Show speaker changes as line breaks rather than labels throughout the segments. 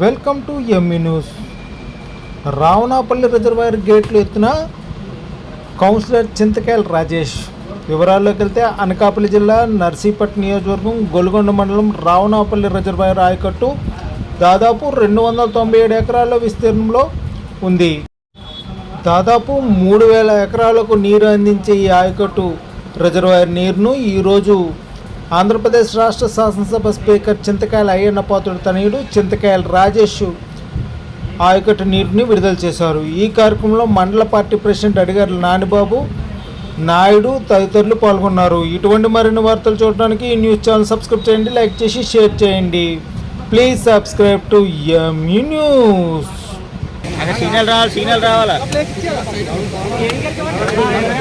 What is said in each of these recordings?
Welcome to ME news Ravanapalli reservoir గేట్లు ఎత్తిన councillor చింతకాయల రాజేష్. వివరాల్లోకి వెళ్తే అనకాపల్లి జిల్లా నర్సీపట్నం నియోజకవర్గం గొలుగొండ మండలం రావణాపల్లి రిజర్వాయర్ ఆయకట్టు దాదాపు రెండు వందల తొంభై ఏడు ఎకరాల విస్తీర్ణంలో ఉంది. దాదాపు మూడు వేల ఎకరాలకు నీరు అందించే ఈ ఆయకట్టు రిజర్వాయర్ నీరును ఈరోజు ఆంధ్రప్రదేశ్ రాష్ట్ర శాసనసభ స్పీకర్ చింతకాయల అయ్యన్న పాత్రుడు తనయుడు చింతకాయల రాజేష్ ఆయకట్టు నీటిని విడుదల చేశారు. ఈ కార్యక్రమంలో మండల పార్టీ ప్రెసిడెంట్ అడిగారు నానిబాబు నాయుడు తదితరులు పాల్గొన్నారు. ఇటువంటి మరిన్ని వార్తలు చూడడానికి ఈ న్యూస్ ఛానల్ సబ్స్క్రైబ్ చేయండి లైక్ చేసి షేర్ చేయండి. Please subscribe to ME
news. సీనియల్ రావాలి సీనియల్ రావాలా?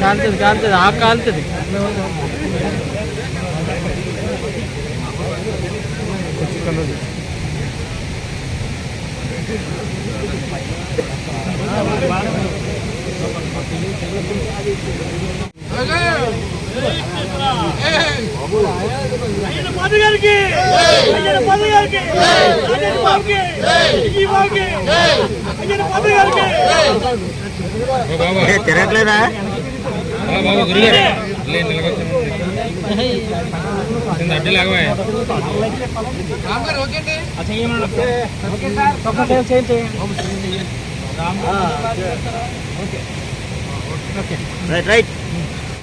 కాలుతుంది కాలుతుంది ఆ కాలుతుంది.
మోదీ గారికి అయ్యన మోదీ గారికి అయ్యన బాబుకి ఈ బాబుకి అయ్యన మోదీ గారికి
బాబు
తిరగట్లేదా
బాబు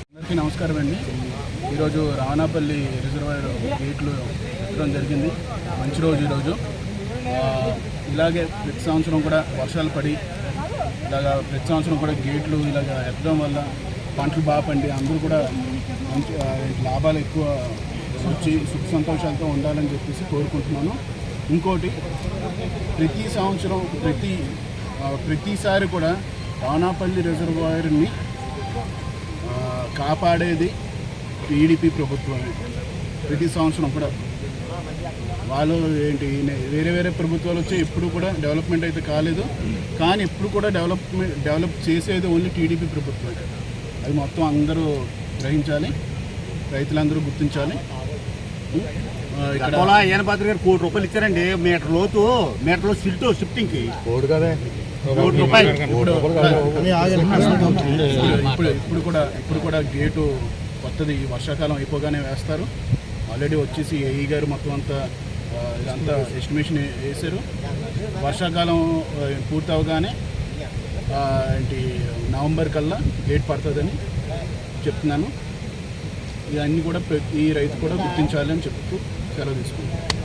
అందరికీ నమస్కారం అండి. ఈరోజు రావణాపల్లి రిజర్వాయర్ గేట్లు ఎక్కడం జరిగింది. మంచి రోజు ఈరోజు. ఇలాగే ప్రతి సంవత్సరం కూడా వర్షాలు పడి ఇలాగ ప్రతి సంవత్సరం కూడా గేట్లు ఇలాగ ఎత్తడం వల్ల పంటలు బాగా పండి అందరూ కూడా మంచి లాభాలు ఎక్కువ వచ్చి సుఖ సంతోషాలతో ఉండాలని చెప్పేసి కోరుకుంటున్నాను. ఇంకోటి ప్రతి సంవత్సరం ప్రతి ప్రతిసారి కూడా రావణాపల్లి రిజర్వాయర్ని కాపాడేది టీడీపీ ప్రభుత్వమే. ప్రతి సంవత్సరం కూడా. వాళ్ళు ఏంటి వేరే వేరే ప్రభుత్వాలు వచ్చి ఎప్పుడు కూడా డెవలప్మెంట్ అయితే కాలేదు. కానీ ఎప్పుడు కూడా డెవలప్మెంట్ డెవలప్ చేసేది ఓన్లీ టీడీపీ ప్రభుత్వం అది మొత్తం అందరూ గ్రహించాలి. రైతులందరూ గుర్తించాలి. ఇక్కడ
ఈయన పాత్ర గారు కోటి రూపాయలు ఇచ్చారండి. మీటర్ లోతు మీటర్లో సిల్ట్ షిఫ్టింగ్కి కోటి రూపాయలు.
ఇప్పుడు ఇప్పుడు ఇప్పుడు కూడా ఇప్పుడు కూడా గేటు కొత్తది. ఈ వర్షాకాలం అయిపోగానే వేస్తారు. ఆల్రెడీ వచ్చేసి ఏఈ గారు మొత్తం అంతా ఇదంతా ఎస్టిమేషన్ వేశారు. వర్షాకాలం పూర్తి అవగానే ఆ, ఏంటి నవంబర్ కల్లా గేట్ పడుతుందని చెప్తున్నాను. ఇవన్నీ కూడా ఈ రైతు కూడా గుర్తించాలి అని చెప్తూ సెలవు తీసుకుంటాను